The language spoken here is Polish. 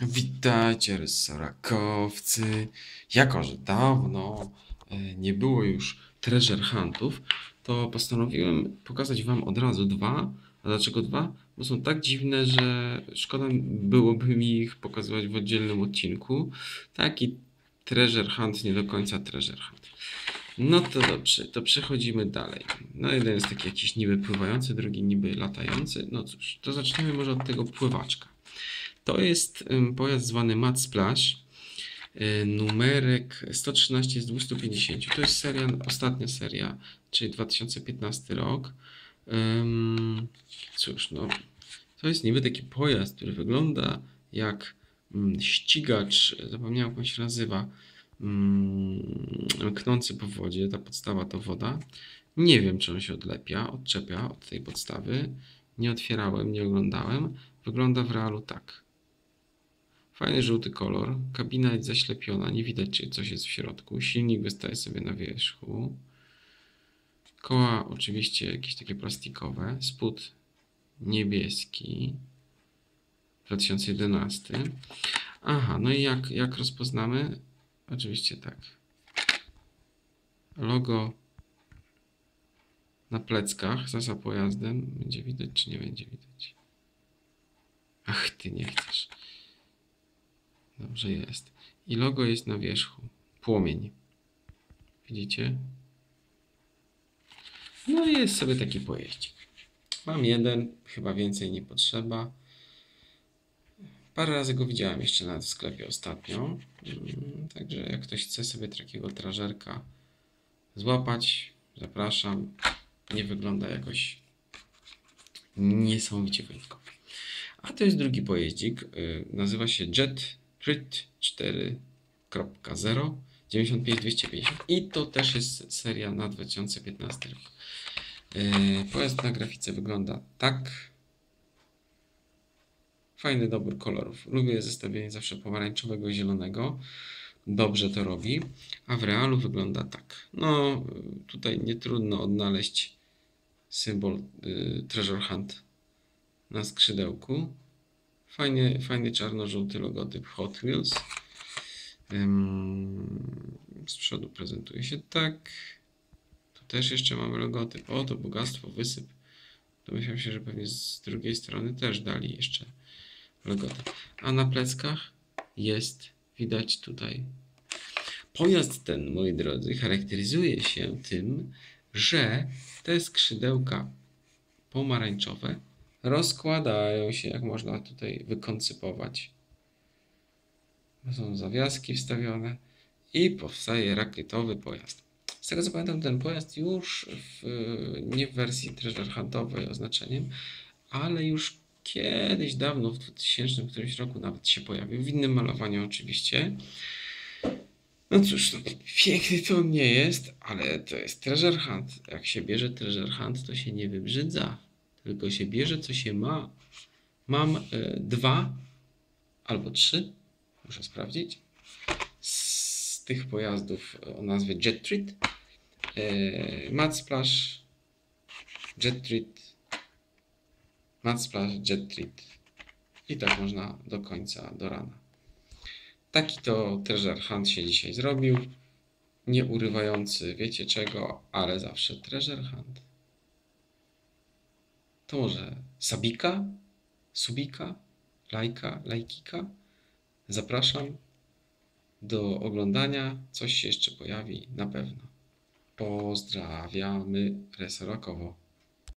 Witajcie, rysorakowcy. Jako, że dawno e, nie było już treasure huntów, to postanowiłem pokazać Wam od razu dwa. A dlaczego dwa? Bo są tak dziwne, że szkoda byłoby mi ich pokazywać w oddzielnym odcinku. Taki treasure hunt, nie do końca treasure hunt. No to dobrze, to przechodzimy dalej. No jeden jest taki jakiś niby pływający, drugi niby latający. No cóż, to zaczniemy może od tego pływaczka. To jest pojazd zwany Mad Splash. Y, numerek 113 z 250. To jest seria, ostatnia seria, czyli 2015 rok. Cóż, no, to jest niby taki pojazd, który wygląda jak ścigacz, zapomniałem jak on się nazywa, knący po wodzie, ta podstawa to woda. Nie wiem, czy on się odlepia, odczepia od tej podstawy. Nie otwierałem, nie oglądałem. Wygląda w realu tak. Fajny żółty kolor. Kabina jest zaślepiona, nie widać czy coś jest w środku. Silnik wystaje sobie na wierzchu. Koła oczywiście jakieś takie plastikowe. Spód niebieski. 2011. Aha, no i jak, jak rozpoznamy? Oczywiście tak. Logo na pleckach za pojazdem. Będzie widać, czy nie będzie widać? Ach, ty nie chcesz. Dobrze jest. I logo jest na wierzchu. Płomień. Widzicie? No i jest sobie taki pojeździk. Mam jeden, chyba więcej nie potrzeba. Parę razy go widziałem jeszcze nawet w sklepie ostatnio. Mm, także jak ktoś chce sobie takiego trażerka złapać, zapraszam. Nie wygląda jakoś niesamowicie wyjątkowo. A to jest drugi pojeździk. Y, nazywa się Jet Crit 4.0 95250 i to też jest seria na 2015 rok. Yy, pojazd na grafice wygląda tak. Fajny dobór kolorów. Lubię zestawienie zawsze pomarańczowego i zielonego. Dobrze to robi. A w realu wygląda tak. No, tutaj nie trudno odnaleźć symbol y, Treasure Hunt na skrzydełku. Fajny, fajny czarno-żółty logotyp Hot Wheels. Z przodu prezentuje się tak. Tu też jeszcze mamy logotyp. O, to bogactwo, wysyp. Domyślam się, że pewnie z drugiej strony też dali jeszcze logotyp. A na pleckach jest, widać tutaj. Pojazd ten, moi drodzy, charakteryzuje się tym, że te skrzydełka pomarańczowe rozkładają się, jak można tutaj wykoncypować. Są zawiaski wstawione i powstaje rakietowy pojazd. Z tego co pamiętam, ten pojazd już w, nie w wersji treasure huntowej oznaczeniem, ale już kiedyś dawno, w 2000 którymś roku nawet się pojawił, w innym malowaniu oczywiście. No cóż, no, piękny to on nie jest, ale to jest treasure hunt. Jak się bierze treasure hunt, to się nie wybrzydza tylko się bierze, co się ma. Mam e, dwa albo trzy, muszę sprawdzić, z tych pojazdów o nazwie Jet Treat, e, Mad Splash, Jet Treat, Mad Splash, Jet Treat i tak można do końca, do rana. Taki to treasure hunt się dzisiaj zrobił. Nie urywający wiecie czego, ale zawsze treasure hunt to może Sabika, Subika, Lajka, Lajkika. Zapraszam do oglądania. Coś się jeszcze pojawi na pewno. Pozdrawiamy Resorokowo.